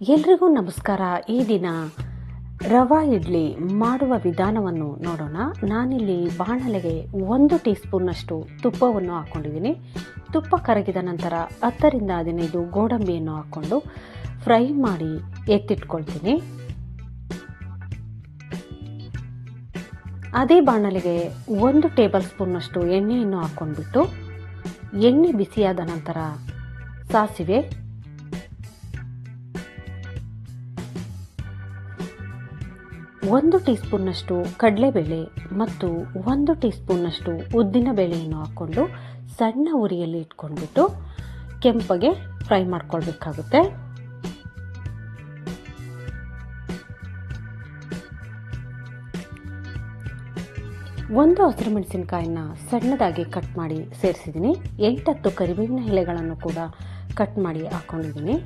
ಎಲ್ರಿಗೂ ನಮಸ್ಕಾರ. ಈ ದಿನ ರವಾ ಇಡ್ಲಿ ಮಾಡುವ ವಿಧಾನವನ್ನು ನೋಡೋಣ. ನಾನಿಲ್ಲಿ ಬಾಣಲೆಗೆ ಒಂದು ಟೀ ಸ್ಪೂನ್ನಷ್ಟು ತುಪ್ಪವನ್ನು ಹಾಕ್ಕೊಂಡಿದ್ದೀನಿ. ತುಪ್ಪ ಕರಗಿದ ನಂತರ ಹತ್ತರಿಂದ ಹದಿನೈದು ಗೋಡಂಬಿಯನ್ನು ಹಾಕ್ಕೊಂಡು ಫ್ರೈ ಮಾಡಿ ಎತ್ತಿಟ್ಕೊಳ್ತೀನಿ. ಅದೇ ಬಾಣಲೆಗೆ ಒಂದು ಟೇಬಲ್ ಸ್ಪೂನ್ನಷ್ಟು ಎಣ್ಣೆಯನ್ನು ಹಾಕ್ಕೊಂಡ್ಬಿಟ್ಟು ಎಣ್ಣೆ ಬಿಸಿಯಾದ ನಂತರ ಸಾಸಿವೆ ಒಂದು ಟೀ ಸ್ಪೂನ್ನಷ್ಟು ಕಡಲೆಬೇಳೆ ಮತ್ತು ಒಂದು ಟೀ ಸ್ಪೂನ್ನಷ್ಟು ಉದ್ದಿನ ಬೇಳೆಯನ್ನು ಹಾಕ್ಕೊಂಡು ಸಣ್ಣ ಉರಿಯಲ್ಲಿ ಇಟ್ಕೊಂಡ್ಬಿಟ್ಟು ಕೆಂಪಗೆ ಫ್ರೈ ಮಾಡ್ಕೊಳ್ಬೇಕಾಗುತ್ತೆ. ಒಂದು ಹಸಿರು ಮೆಣಸಿನಕಾಯಿನ ಸಣ್ಣದಾಗಿ ಕಟ್ ಮಾಡಿ ಸೇರಿಸಿದ್ದೀನಿ. ಎಂಟತ್ತು ಕರಿಬೇವಿನ ಎಲೆಗಳನ್ನು ಕೂಡ ಕಟ್ ಮಾಡಿ ಹಾಕ್ಕೊಂಡಿದ್ದೀನಿ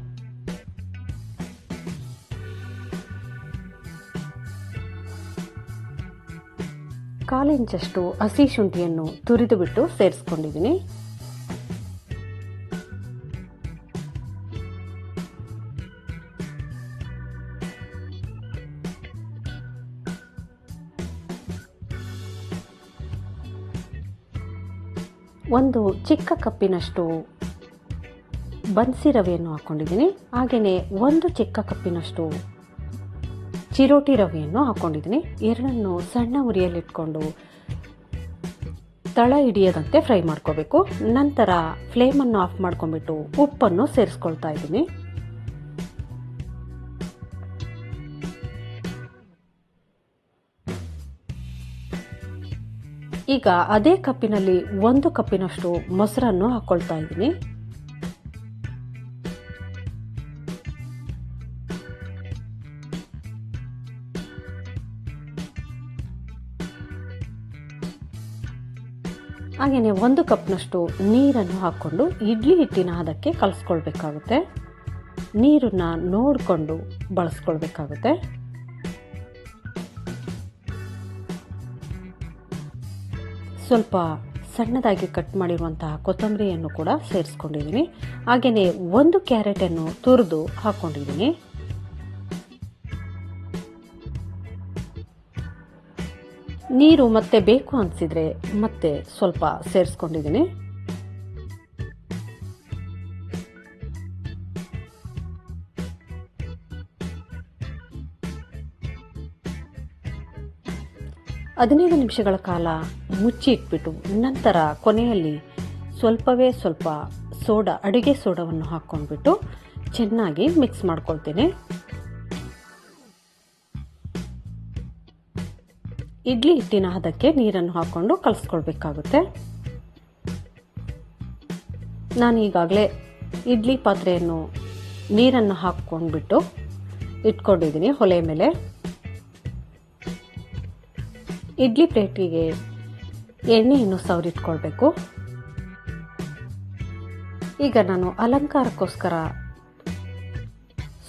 ಕಾಲು ಇಂಚಷ್ಟು ಹಸಿ ಶುಂಠಿಯನ್ನು ತುರಿದು ಬಿಟ್ಟು ಸೇರಿಸ್ಕೊಂಡಿದ್ದೀನಿ. ಒಂದು ಚಿಕ್ಕ ಕಪ್ಪಿನಷ್ಟು ಬನ್ಸಿ ರವೆಯನ್ನು ಹಾಕ್ಕೊಂಡಿದ್ದೀನಿ. ಹಾಗೆಯೇ ಒಂದು ಚಿಕ್ಕ ಕಪ್ಪಿನಷ್ಟು ಚಿರೋಟಿ ರವೆಯನ್ನು ಹಾಕ್ಕೊಂಡಿದ್ದೀನಿ ಎರಡನ್ನು ಸಣ್ಣ ಉರಿಯಲ್ಲಿಟ್ಕೊಂಡು ತಳ ಹಿಡಿಯದಂತೆ ಫ್ರೈ ಮಾಡ್ಕೋಬೇಕು. ನಂತರ ಫ್ಲೇಮನ್ನು ಆಫ್ ಮಾಡ್ಕೊಂಡ್ಬಿಟ್ಟು ಉಪ್ಪನ್ನು ಸೇರಿಸ್ಕೊಳ್ತಾ ಇದ್ದೀನಿ. ಈಗ ಅದೇ ಕಪ್ಪಿನಲ್ಲಿ ಒಂದು ಕಪ್ಪಿನಷ್ಟು ಮೊಸರನ್ನು ಹಾಕ್ಕೊಳ್ತಾ ಇದ್ದೀನಿ. ಹಾಗೆಯೇ ಒಂದು ಕಪ್ನಷ್ಟು ನೀರನ್ನು ಹಾಕ್ಕೊಂಡು ಇಡ್ಲಿ ಹಿಟ್ಟಿನ ಅದಕ್ಕೆ ಕಲಿಸ್ಕೊಳ್ಬೇಕಾಗುತ್ತೆ. ನೀರನ್ನು ನೋಡಿಕೊಂಡು ಬಳಸ್ಕೊಳ್ಬೇಕಾಗುತ್ತೆ. ಸ್ವಲ್ಪ ಸಣ್ಣದಾಗಿ ಕಟ್ ಮಾಡಿರುವಂತಹ ಕೊತ್ತಂಬರಿಯನ್ನು ಕೂಡ ಸೇರಿಸ್ಕೊಂಡಿದ್ದೀನಿ. ಹಾಗೆಯೇ ಒಂದು ಕ್ಯಾರೆಟನ್ನು ತುರಿದು ಹಾಕ್ಕೊಂಡಿದ್ದೀನಿ ನೀರು ಮತ್ತೆ ಬೇಕು ಅನಿಸಿದರೆ ಮತ್ತೆ ಸ್ವಲ್ಪ ಸೇರಿಸ್ಕೊಂಡಿದ್ದೀನಿ. ಹದಿನೈದು ನಿಮಿಷಗಳ ಕಾಲ ಮುಚ್ಚಿ ಇಟ್ಬಿಟ್ಟು ನಂತರ ಕೊನೆಯಲ್ಲಿ ಸ್ವಲ್ಪವೇ ಸ್ವಲ್ಪ ಸೋಡಾ, ಅಡುಗೆ ಸೋಡಾವನ್ನು ಹಾಕ್ಕೊಂಡ್ಬಿಟ್ಟು ಚೆನ್ನಾಗಿ ಮಿಕ್ಸ್ ಮಾಡ್ಕೊಳ್ತೀನಿ. ಇಡ್ಲಿ ಹಿಟ್ಟಿನ ಹದಕ್ಕೆ ನೀರನ್ನು ಹಾಕ್ಕೊಂಡು ಕಲಿಸ್ಕೊಳ್ಬೇಕಾಗುತ್ತೆ. ನಾನು ಈಗಾಗಲೇ ಇಡ್ಲಿ ಪಾತ್ರೆಯನ್ನು ನೀರನ್ನು ಹಾಕ್ಕೊಂಡ್ಬಿಟ್ಟು ಇಟ್ಕೊಂಡಿದ್ದೀನಿ ಒಲೆ ಮೇಲೆ. ಇಡ್ಲಿ ಪ್ಲೇಟಿಗೆ ಎಣ್ಣೆಯನ್ನು ಸವರಿಟ್ಕೊಳ್ಬೇಕು. ಈಗ ನಾನು ಅಲಂಕಾರಕ್ಕೋಸ್ಕರ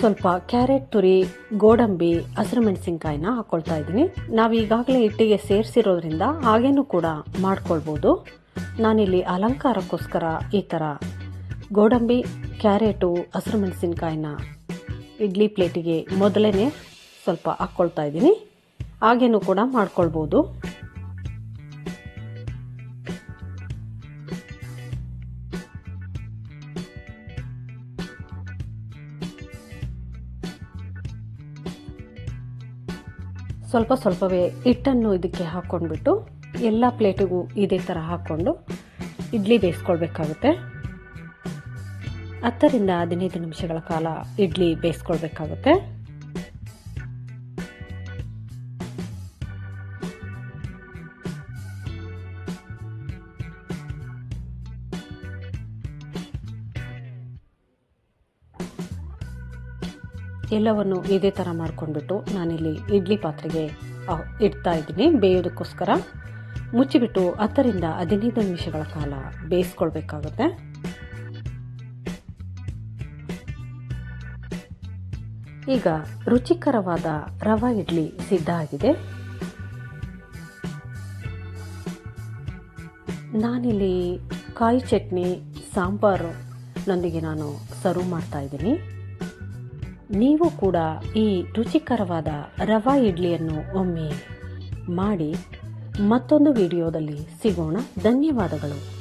ಸ್ವಲ್ಪ ಕ್ಯಾರೆಟ್, ತುರಿ, ಗೋಡಂಬಿ, ಹಸಿರು ಮೆಣಸಿನ್ಕಾಯಿನ ಹಾಕ್ಕೊಳ್ತಾ ಇದ್ದೀನಿ. ನಾವು ಈಗಾಗಲೇ ಹಿಟ್ಟಿಗೆ ಸೇರಿಸಿರೋದ್ರಿಂದ ಹಾಗೇನೂ ಕೂಡ ಮಾಡ್ಕೊಳ್ಬೋದು. ನಾನಿಲ್ಲಿ ಅಲಂಕಾರಕ್ಕೋಸ್ಕರ ಈ ಥರ ಗೋಡಂಬಿ, ಕ್ಯಾರೆಟು, ಹಸಿರು ಮೆಣಸಿನ್ಕಾಯಿನ ಇಡ್ಲಿ ಪ್ಲೇಟಿಗೆ ಮೊದಲೇ ಸ್ವಲ್ಪ ಹಾಕ್ಕೊಳ್ತಾ ಇದ್ದೀನಿ. ಹಾಗೇನೂ ಕೂಡ ಮಾಡ್ಕೊಳ್ಬೋದು. ಸ್ವಲ್ಪ ಸ್ವಲ್ಪವೇ ಹಿಟ್ಟನ್ನು ಇದಕ್ಕೆ ಹಾಕ್ಕೊಂಡ್ಬಿಟ್ಟು ಎಲ್ಲ ಪ್ಲೇಟಿಗೂ ಇದೇ ಥರ ಹಾಕ್ಕೊಂಡು ಇಡ್ಲಿ ಬೇಯಿಸ್ಕೊಳ್ಬೇಕಾಗುತ್ತೆ. ಹತ್ತರಿಂದ ಹದಿನೈದು ನಿಮಿಷಗಳ ಕಾಲ ಇಡ್ಲಿ ಬೇಯಿಸ್ಕೊಳ್ಬೇಕಾಗುತ್ತೆ. ಎಲ್ಲವನ್ನು ಇದೇ ಥರ ಮಾಡ್ಕೊಂಡ್ಬಿಟ್ಟು ನಾನಿಲ್ಲಿ ಇಡ್ಲಿ ಪಾತ್ರೆಗೆ ಇಡ್ತಾ ಇದ್ದೀನಿ. ಬೇಯೋದಕ್ಕೋಸ್ಕರ ಮುಚ್ಚಿಬಿಟ್ಟು ಹತ್ತರಿಂದ ಹದಿನೈದು ನಿಮಿಷಗಳ ಕಾಲ ಬೇಯಿಸ್ಕೊಳ್ಬೇಕಾಗುತ್ತೆ. ಈಗ ರುಚಿಕರವಾದ ರವಾ ಇಡ್ಲಿ ಸಿದ್ಧ ಆಗಿದೆ. ನಾನಿಲ್ಲಿ ಕಾಯಿ ಚಟ್ನಿ, ಸಾಂಬಾರು ನೊಂದಿಗೆ ನಾನು ಸರ್ವ್ ಮಾಡ್ತಾ ಇದ್ದೀನಿ. ನೀವು ಕೂಡ ಈ ರುಚಿಕರವಾದ ರವಾ ಇಡ್ಲಿಯನ್ನು ಒಮ್ಮೆ ಮಾಡಿ ಮತ್ತೊಂದು ವಿಡಿಯೋದಲ್ಲಿ ಸಿಗೋಣ. ಧನ್ಯವಾದಗಳು.